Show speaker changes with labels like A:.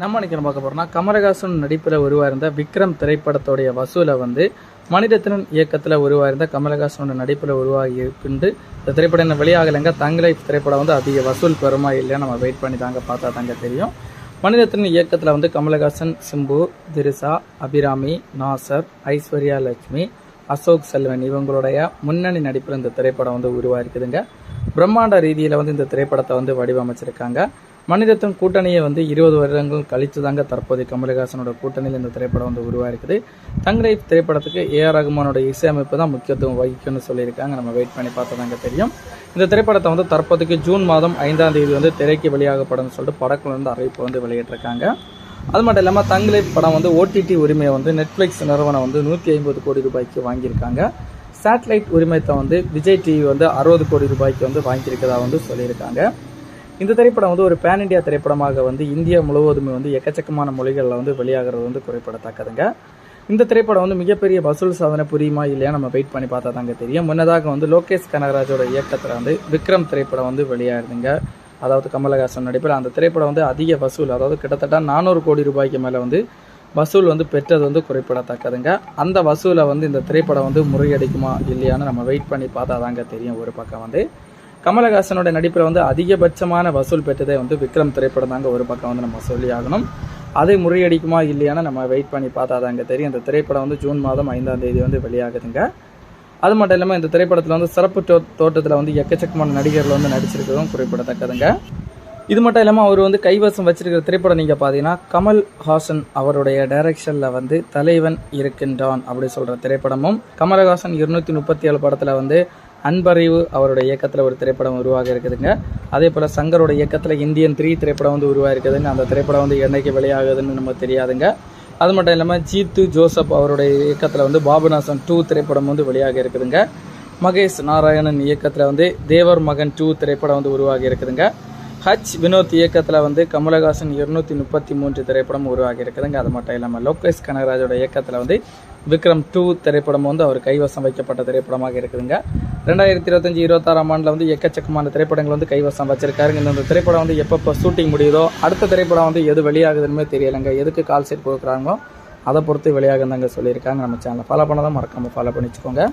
A: நம்ம இன்னைக்கு பார்க்க போகிறோம்னா கமலஹாசன் நடிப்பில் உருவாயிருந்த விக்ரம் திரைப்படத்தோடைய வசூலை வந்து மணிரத்னன் இயக்கத்தில் உருவாயிருந்த கமலஹாசனோட நடிப்பில் உருவாகி பிண்டு இந்த திரைப்படம் என்ன வெளியாகலைங்க. தங்களை திரைப்படம் வந்து அதிக வசூல் பெறுமா இல்லையா நம்ம வெயிட் பண்ணி தாங்க பார்த்தா தாங்க தெரியும். மணிரத்னன் இயக்கத்தில் வந்து கமலஹாசன் சிம்பு திரிசா அபிராமி நாசர் ஐஸ்வர்யா லட்சுமி அசோக் செல்வன் இவங்களுடைய முன்னணி நடிப்பில் இந்த திரைப்படம் வந்து உருவாயிருக்குதுங்க. பிரம்மாண்ட ரீதியில் வந்து இந்த திரைப்படத்தை வந்து வடிவமைச்சிருக்காங்க. மனிதத்தின் கூட்டணியை வந்து இருபது வருடங்கள் கழித்து தாங்க தற்போதைய கமலஹாசனோட கூட்டணியில் இந்த திரைப்படம் வந்து உருவாயிருக்குது. தங்கரை திரைப்படத்துக்கு ஏஆர் ரகுமானோட இசையமைப்பு தான் முக்கியத்துவம் வகிக்கும்னு சொல்லியிருக்காங்க. நம்ம வெயிட் பண்ணி பார்த்ததாங்க தெரியும். இந்த திரைப்படத்தை வந்து தற்போதைக்கு ஜூன் மாதம் ஐந்தாம் தேதி வந்து திரைக்கு வெளியாகப்படும் சொல்லிட்டு படக்குழு வந்து அறிவிப்பு வந்து வெளியிட்டிருக்காங்க. அது மட்டும் இல்லாமல் தங்களை படம் வந்து ஓடிடி உரிமையை வந்து நெட்ஃப்ளிக்ஸ் நிறுவனம் வந்து நூற்றி ஐம்பது கோடி ரூபாய்க்கு வாங்கியிருக்காங்க. சேட்டலைட் உரிமையத்தை வந்து விஜய் டிவி வந்து அறுபது கோடி ரூபாய்க்கு வந்து வாங்கியிருக்கதா வந்து சொல்லியிருக்காங்க. இந்த திரைப்படம் வந்து ஒரு பேன் இண்டியா திரைப்படமாக வந்து இந்தியா முழுவதுமே வந்து எக்கச்சக்கமான மொழிகளில் வந்து வெளியாகிறது வந்து குறிப்பிடத்தக்கதுங்க. இந்த திரைப்படம் வந்து மிகப்பெரிய வசூல் சாதனை புரியுமா இல்லையா நம்ம வெயிட் பண்ணி பார்த்தா தாங்க தெரியும். முன்னதாக வந்து லோகேஷ் கனகராஜோட இயக்கத்தில் வந்து விக்ரம் திரைப்படம் வந்து வெளியாயிருதுங்க. அதாவது கமலஹாசன் நடிப்பில் அந்த திரைப்படம் வந்து அதிக வசூல் அதாவது கிட்டத்தட்ட நானூறு கோடி ரூபாய்க்கு மேலே வந்து வசூல் வந்து பெற்றது வந்து குறிப்பிடத்தக்கதுங்க. அந்த வசூலை வந்து இந்த திரைப்படம் வந்து முறியடிக்குமா இல்லையான்னு நம்ம வெயிட் பண்ணி பார்த்தா தாங்க தெரியும் ஒரு பக்கம் வந்து. கமலஹாசனோட நடிப்பில் வந்து அதிகபட்சமான வசூல் பெற்றதே வந்து விக்ரம் திரைப்படம் தாங்க ஒரு பக்கம் வந்து நம்ம சொல்லி ஆகணும். அதை முறியடிக்குமா இல்லையான்னு நம்ம வெயிட் பண்ணி பார்த்தா தாங்க தெரியும். இந்த திரைப்படம் வந்து ஜூன் மாதம் ஐந்தாம் தேதி வந்து வெளியாகுதுங்க. அது மட்டும் இல்லாமல் இந்த திரைப்படத்தில் வந்து சிறப்பு தோ தோட்டத்தில் வந்து எக்கச்சக்கமான நடிகர்கள் வந்து நடிச்சிருக்கிறதும் குறிப்பிடத்தக்கதுங்க. இது மட்டும் இல்லாமல் அவர் வந்து கைவசம் வச்சிருக்கிற திரைப்படம் நீங்கள் பார்த்தீங்கன்னா கமல் ஹாசன் அவருடைய டைரக்ஷனில் வந்து தலைவன் இருக்கின்றான் அப்படி சொல்கிற திரைப்படமும் கமலஹாசன் இருநூற்றி முப்பத்தி ஏழு படத்தில் வந்து அன்பறிவு அவருடைய இயக்கத்தில் ஒரு திரைப்படம் உருவாக இருக்குதுங்க. அதே போல் சங்கரோட இயக்கத்தில் இந்தியன் த்ரீ திரைப்படம் வந்து உருவாயிருக்குதுங்க அந்த திரைப்படம் வந்து என்னைக்கு வெளியாகுதுன்னு நம்ம தெரியாதுங்க. அது மட்டும் இல்லாமல் ஜீத்து ஜோசப் அவருடைய இயக்கத்தில் வந்து பாபுநாசன் டூ திரைப்படம் வந்து வெளியாக இருக்குதுங்க. மகேஷ் நாராயணன் இயக்கத்தில் வந்து தேவர் மகன் டூ திரைப்படம் வந்து உருவாகி இருக்குதுங்க. ஹச் வினோத் இயக்கத்தில் வந்து கமலஹாசன் இருநூத்தி முப்பத்தி மூன்று திரைப்படம் உருவாகி இருக்குதுங்க. அது மட்டும் இல்லாமல் லோகேஷ் கனகராஜோட இயக்கத்தில் வந்து விக்ரம் டூ திரைப்படம் வந்து அவர் கைவசம் வைக்கப்பட்ட திரைப்படமாக இருக்குதுங்க. ரெண்டாயிரத்தி இருபத்தஞ்சி இருபத்தாறாம் ஆண்டில் வந்து எக்கச்சக்கமான திரைப்படங்கள் வந்து கைவசம் வச்சிருக்காருங்க. இந்த திரைப்படம் வந்து எப்பப்போ ஷூட்டிங் முடியுதோ அடுத்த திரைப்படம் வந்து எது வெளியாகுதுன்னு தெரியலைங்க. எதுக்கு கால் சீட் கொடுக்குறாங்களோ அதை பொறுத்து வெளியாகுந்தாங்க சொல்லியிருக்காங்க நம்ம சேனலை ஃபாலோ பண்ணதான் மறக்காமல் ஃபாலோ பண்ணிச்சுக்கோங்க.